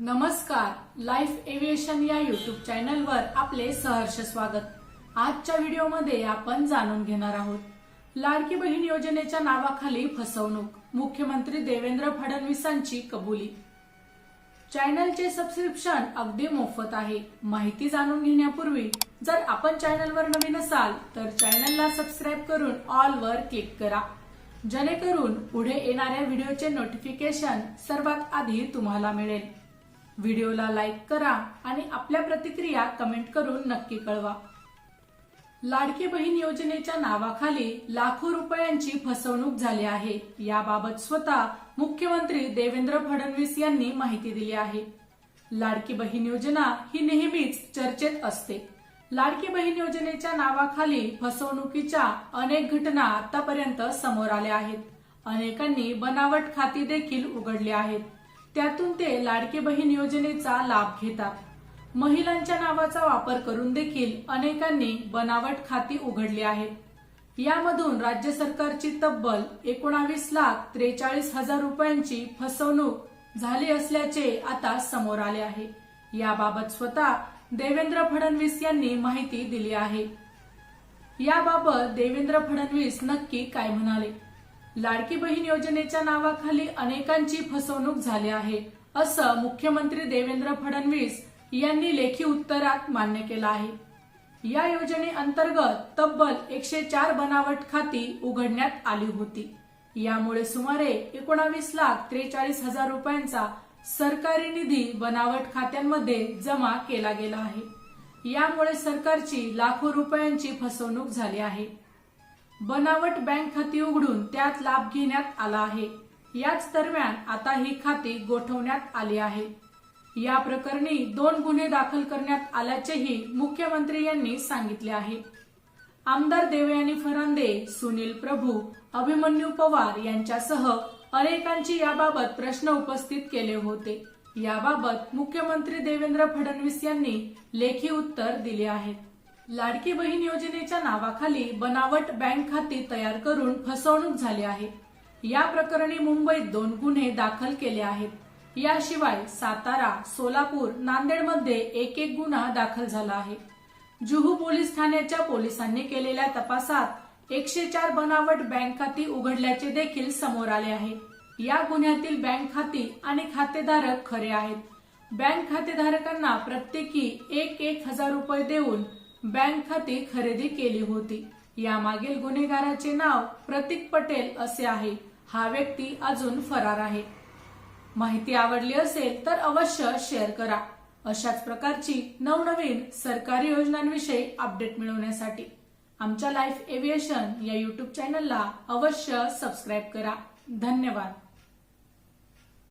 नमस्कार life aviation या YouTube चॅनलवर आपले सहर्ष स्वागत. आजच्या व्हिडिओमध्ये आपण जाणून घेणार आहोत. लाडकी बहीण योजनेच्या नावाखाली फसवणूक मुख्यमंत्री देवेंद्र फडणवीसांची कबुली. चॅनलचे सबस्क्रिप्शन अगदी मोफत आहे. माहिती जाणून घेण्यापूर्वी जर आपण चॅनलवर नवीन असाल तर चॅनलला सबस्क्राईब करून ऑल वर क्लिक करा. जेणेकरून पुढे येणाऱ्या व्हिडिओचे नोटिफिकेशन सर्वात आधी तुम्हाला मिळेल. व्हिडिओला लाईक करा आणि आपल्या प्रतिक्रिया कमेंट करून नक्की कळवा. लाडकी बहीण योजनेच्या नावाखाली लाखो रुपयांची फसवणूक झाली आहे. याबाबत स्वतः मुख्यमंत्री देवेंद्र फडणवीस यांनी माहिती दिली आहे. लाडकी बहीण योजना ही नेहमीच चर्चेत असते. लाडकी बहीण योजनेच्या नावाखाली फसवणुकीच्या अनेक घटना आतापर्यंत समोर आल्या आहेत. अनेकांनी बनावट खाती देखील उघडली आहेत. त्यातून ते लाडके बहीण योजनेचा लाभ घेतात. महिलांच्या नावाचा वापर करून देखील अनेकांनी बनावट खाती उघडली आहेत. यामधून राज्य सरकारची तब्बल एकोणावीस लाख त्रेचाळीस हजार रुपयांची फसवणूक झाली असल्याचे आता समोर आले आहे. याबाबत स्वतः देवेंद्र फडणवीस यांनी माहिती दिली आहे. याबाबत देवेंद्र फडणवीस नक्की काय म्हणाले? लाडकी बहीण योजनेच्या नावाखाली अनेकांची फसवणूक झाली आहे असं मुख्यमंत्री देवेंद्र फडणवीस यांनी लेखी उत्तरात मान्य केलं आहे. या योजनेअंतर्गत तब्बल एकशे चार बनावट खाती उघडण्यात आली होती. यामुळे सुमारे एकोणावीस लाख त्रेचाळीस हजार रुपयांचा सरकारी निधी बनावट खात्यांमध्ये जमा केला गेला आहे. यामुळे सरकारची लाखो रुपयांची फसवणूक झाली आहे. बनावट बँक खाती उघडून त्यात लाभ घेण्यात आला आहे. याच दरम्यान आता ही खाती गोठवण्यात आली आहे. या प्रकरणी दोन गुन्हे दाखल करण्यात आल्याचेही मुख्यमंत्री यांनी सांगितले आहे. आमदार देवयानी फरांदे सुनील प्रभू अभिमन्यू पवार यांच्यासह अनेकांची याबाबत प्रश्न उपस्थित केले होते. याबाबत मुख्यमंत्री देवेंद्र फडणवीस यांनी लेखी उत्तर दिले आहे. लाडकी बहीण योजनेच्या नावाखाली बनावट बँक खाती तयार करून फसवणूक झाली आहे. या प्रकरणी मुंबईत दोन गुन्हे दाखल केले आहेत. याशिवाय सातारा सोलापूर नांदेडमध्ये एक एक गुन्हा दाखल झाला आहे. जुहू पोलीस ठाण्याच्या पोलिसांनी केलेल्या तपासात एकशे चार बनावट बँक खाती उघडल्याचे देखील समोर आले आहे. या गुन्ह्यातील बँक खाती आणि खातेधारक खरे आहेत. बँक खातेधारकांना प्रत्येकी एक एक हजार रुपये देऊन बँक खाती खरेदी केली होती. यामागील गुन्हेगाराचे नाव प्रतीक पटेल असे आहे. हा व्यक्ती अजून फरार आहे. माहिती आवडली असेल तर अवश्य शेअर करा. अशाच प्रकारची नवनवीन सरकारी योजनांविषयी अपडेट मिळवण्यासाठी आमच्या लाईफ एव्हिएशन या युट्यूब चॅनलला अवश्य सबस्क्राईब करा. धन्यवाद.